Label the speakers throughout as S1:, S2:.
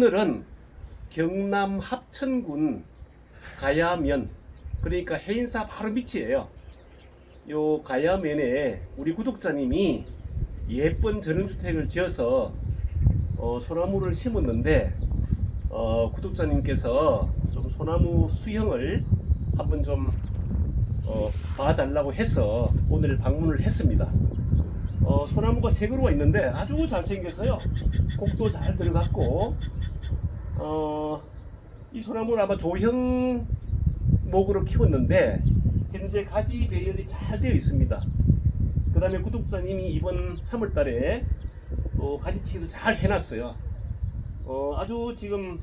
S1: 오늘은 경남 합천군 가야면 그러니까 해인사 바로 밑이에요. 요 가야면에 우리 구독자님이 예쁜 전원주택을 지어서 어, 소나무를 심었는데 어, 구독자님께서 좀 소나무 수형을 한번 좀 어, 봐달라고 해서 오늘 방문을 했습니다. 어, 소나무가 세 그루가 있는데 아주 잘생겨서요. 곡도 잘 들어갔고 어, 이 소나무는 아마 조형 목으로 키웠는데 현재 가지 배열이 잘 되어 있습니다. 그 다음에 구독자님이 이번 3월달에 또 가지치기도 잘 해놨어요. 어, 아주 지금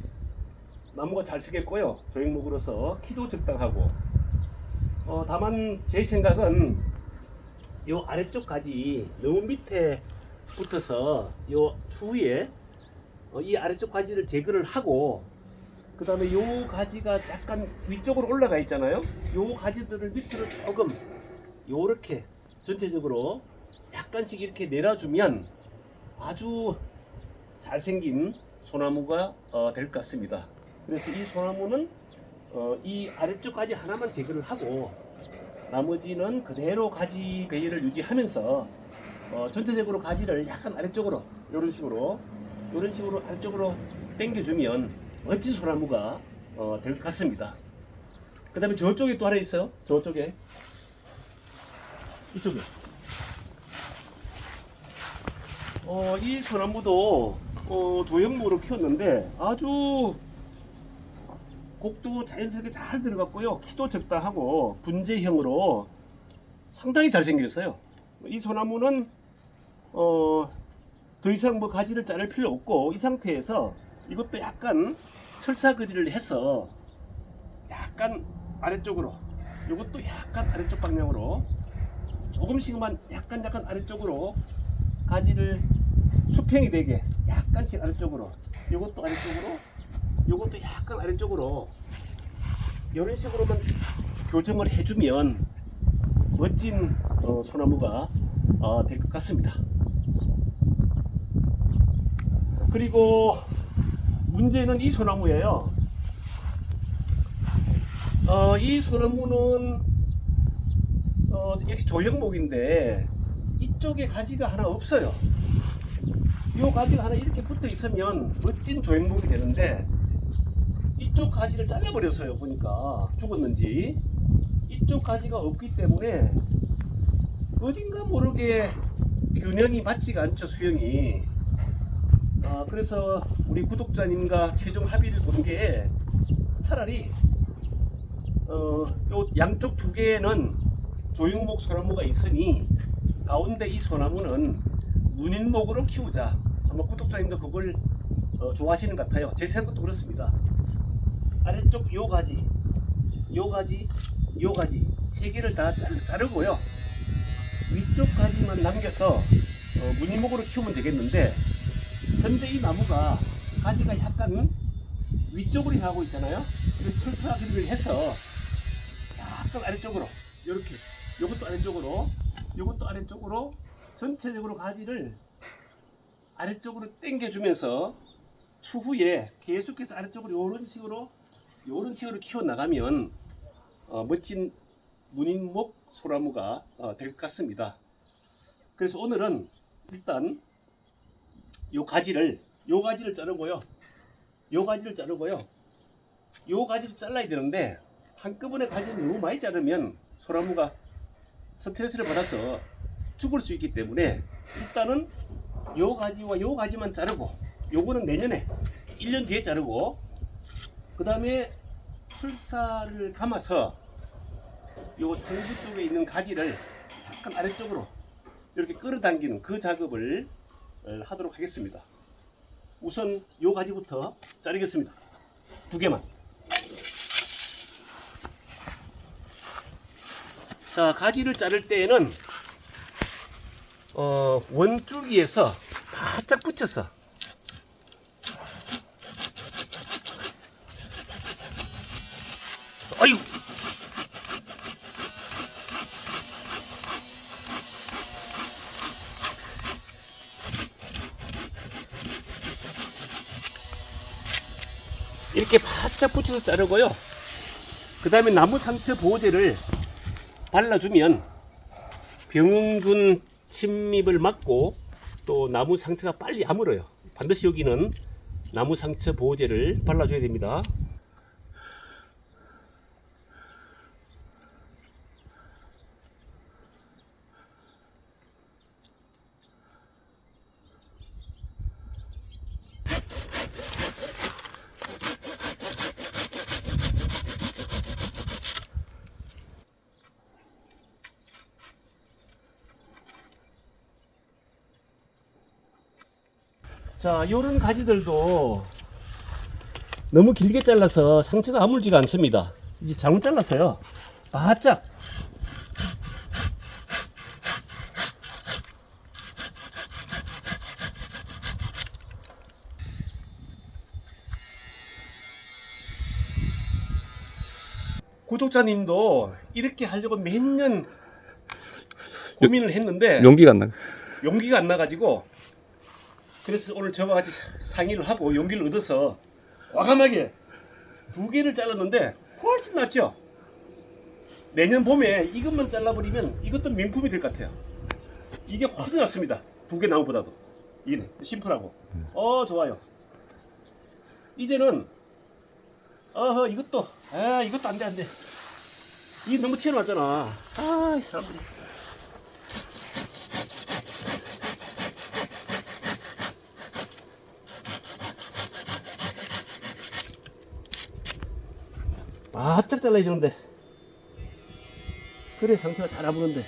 S1: 나무가 잘 생겼고요. 조형목으로서 키도 적당하고 어, 다만 제 생각은 요 아래쪽 가지 너무 밑에 붙어서 요 추후에 어, 이 아래쪽 가지를 제거를 하고 그 다음에 요 가지가 약간 위쪽으로 올라가 있잖아요. 요 가지들을 밑으로 조금 요렇게 전체적으로 약간씩 이렇게 내려주면 아주 잘생긴 소나무가 어, 될 것 같습니다. 그래서 이 소나무는 어, 이 아래쪽 가지 하나만 제거를 하고 나머지는 그대로 가지 배열을 유지하면서 어, 전체적으로 가지를 약간 아래쪽으로 이런 식으로 이런 식으로 아래쪽으로 당겨주면 멋진 소나무가 어, 될 것 같습니다. 그 다음에 저쪽에 또 하나 있어요. 저쪽에 이쪽에 어, 이 소나무도 어, 조형무로 키웠는데 아주 곡도 자연스럽게 잘 들어갔고요. 키도 적당하고 분재형으로 상당히 잘생겼어요. 이 소나무는 어, 더 이상 뭐 가지를 자를 필요 없고 이 상태에서 이것도 약간 철사 그리를 해서 약간 아래쪽으로 이것도 약간 아래쪽 방향으로 조금씩만 약간 약간 아래쪽으로 가지를 수평이 되게 약간씩 아래쪽으로 이것도 아래쪽으로 요것도 약간 아래쪽으로 이런 식으로만 교정을 해주면 멋진 어, 소나무가 어, 될 것 같습니다. 그리고 문제는 이 소나무예요. 어, 이 소나무는 어, 역시 조형목인데 이쪽에 가지가 하나 없어요. 이 가지가 하나 이렇게 붙어 있으면 멋진 조형목이 되는데 이쪽 가지를 잘라버렸어요. 보니까 죽었는지 이쪽 가지가 없기 때문에 어딘가 모르게 균형이 맞지가 않죠 수영이. 아, 그래서 우리 구독자님과 최종 합의를 본 게 차라리 어, 요 양쪽 두 개는 조형목 소나무가 있으니 가운데 이 소나무는 문인목으로 키우자. 아마 구독자님도 그걸 어, 좋아하시는 것 같아요. 제 생각도 그렇습니다. 아래쪽 요 가지, 요 가지, 요 가지 세 개를 다 자르, 자르고요. 위쪽 가지만 남겨서 어, 무늬목으로 키우면 되겠는데 현재 이 나무가 가지가 약간 위쪽으로 향하고 있잖아요. 그래서 철사기를 해서 약간 아래쪽으로 이렇게 요것도 아래쪽으로 요것도 아래쪽으로 전체적으로 가지를 아래쪽으로 당겨주면서 추후에 계속해서 아래쪽으로 이런 식으로 이런 식으로 키워 나가면 어, 멋진 문인목 소나무가 어, 될것 같습니다. 그래서 오늘은 일단 요 가지를 요 가지를 자르고요. 요 가지를 자르고요. 요 가지를 잘라야 되는데 한꺼번에 가지를 너무 많이 자르면 소나무가 스트레스를 받아서 죽을 수 있기 때문에 일단은 요 가지와 요 가지만 자르고 요거는 내년에 1년 뒤에 자르고 그 다음에 풀사를 감아서 요 상부 쪽에 있는 가지를 약간 아래쪽으로 이렇게 끌어당기는 그 작업을 어, 하도록 하겠습니다. 우선 요 가지부터 자르겠습니다. 두 개만. 자, 가지를 자를 때에는 어, 원줄기에서 바짝 붙여서 아유 이렇게 바짝 붙여서 자르고요. 그 다음에 나무 상처 보호제를 발라주면 병균 침입을 막고 또 나무 상처가 빨리 아물어요. 반드시 여기는 나무 상처 보호제를 발라줘야 됩니다. 자, 요런 가지들도 너무 길게 잘라서 상처가 아물지가 않습니다. 이제 잘못 잘랐어요. 바짝. 구독자님도 이렇게 하려고 몇년 고민을 했는데
S2: 용기가 안 나.
S1: 용기가 안 나가지고 그래서 오늘 저와 같이 상의를 하고 용기를 얻어서 과감하게 두 개를 잘랐는데 훨씬 낫죠. 내년 봄에 이것만 잘라버리면 이것도 명품이 될 것 같아요. 이게 훨씬 낫습니다. 두 개 나무보다도 이게 심플하고 어 좋아요. 이제는 어허 이것도 아 이것도 안돼 안돼. 이 너무 튀어나왔잖아. 아이 사람들이. 바짝 잘라야 되는데. 그래 상태가 잘 아무는데.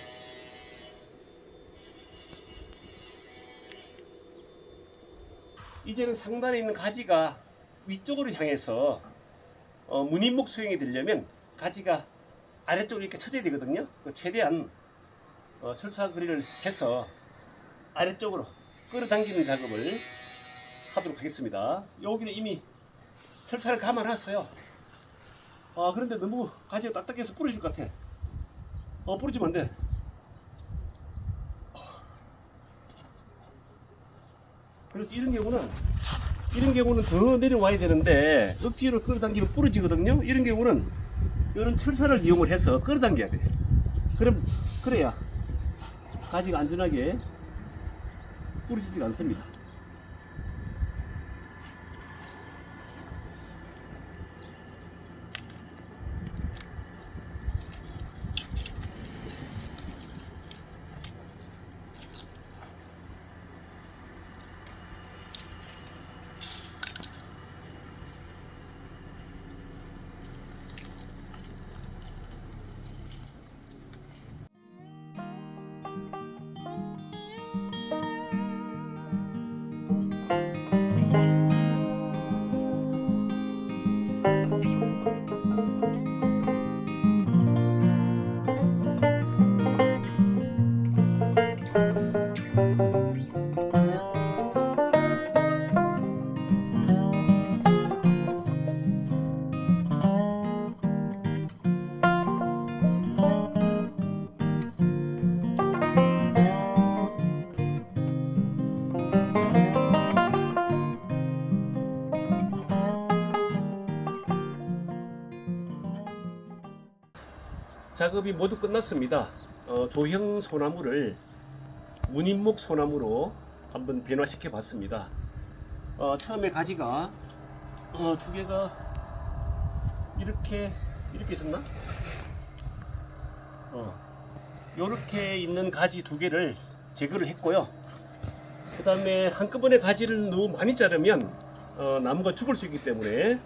S1: 이제는 상단에 있는 가지가 위쪽으로 향해서 어, 무늬목 수행이 되려면 가지가 아래쪽으로 이렇게 쳐져야 되거든요. 그 최대한 어, 철사 그리를 해서 아래쪽으로 끌어당기는 작업을 하도록 하겠습니다. 여기는 이미 철사를 감아놨어요 아 그런데 너무 가지가 딱딱해서 부러질 것 같아. 어 부러지면 안돼. 그래서 이런 경우는 이런 경우는 더 내려와야 되는데 억지로 끌어당기면 부러지거든요. 이런 경우는 이런 철사를 이용을 해서 끌어당겨야 돼. 그럼 그래야 가지가 안전하게 부러지지가 않습니다 작업이 모두 끝났습니다. 어, 조형 소나무를 무늬목 소나무로 한번 변화시켜 봤습니다. 어, 처음에 가지가 어, 두 개가 이렇게 이렇게 있었나? 어, 이렇게 있는 가지 두 개를 제거를 했고요. 그 다음에 한꺼번에 가지를 너무 많이 자르면 어, 나무가 죽을 수 있기 때문에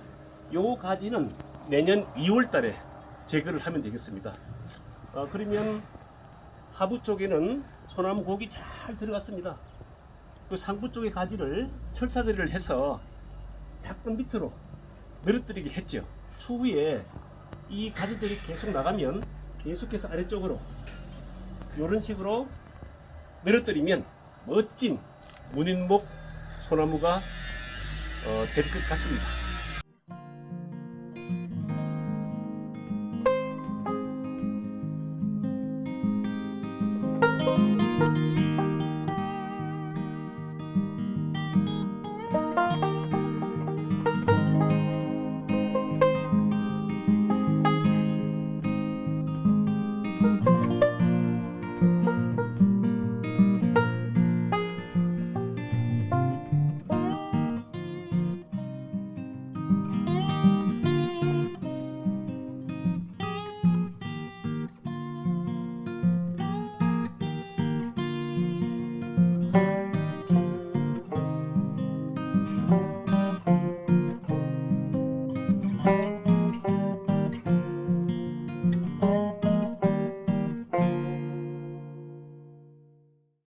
S1: 요 가지는 내년 2월 달에 제거를 하면 되겠습니다. 어, 그러면 하부 쪽에는 소나무 곡이 잘 들어갔습니다. 그 상부 쪽의 가지를 철사거리를 해서 약간 밑으로 늘어뜨리게 했죠. 추후에 이 가지들이 계속 나가면 계속해서 아래쪽으로 이런 식으로 늘어뜨리면 멋진 문인목 소나무가 어, 될것 같습니다.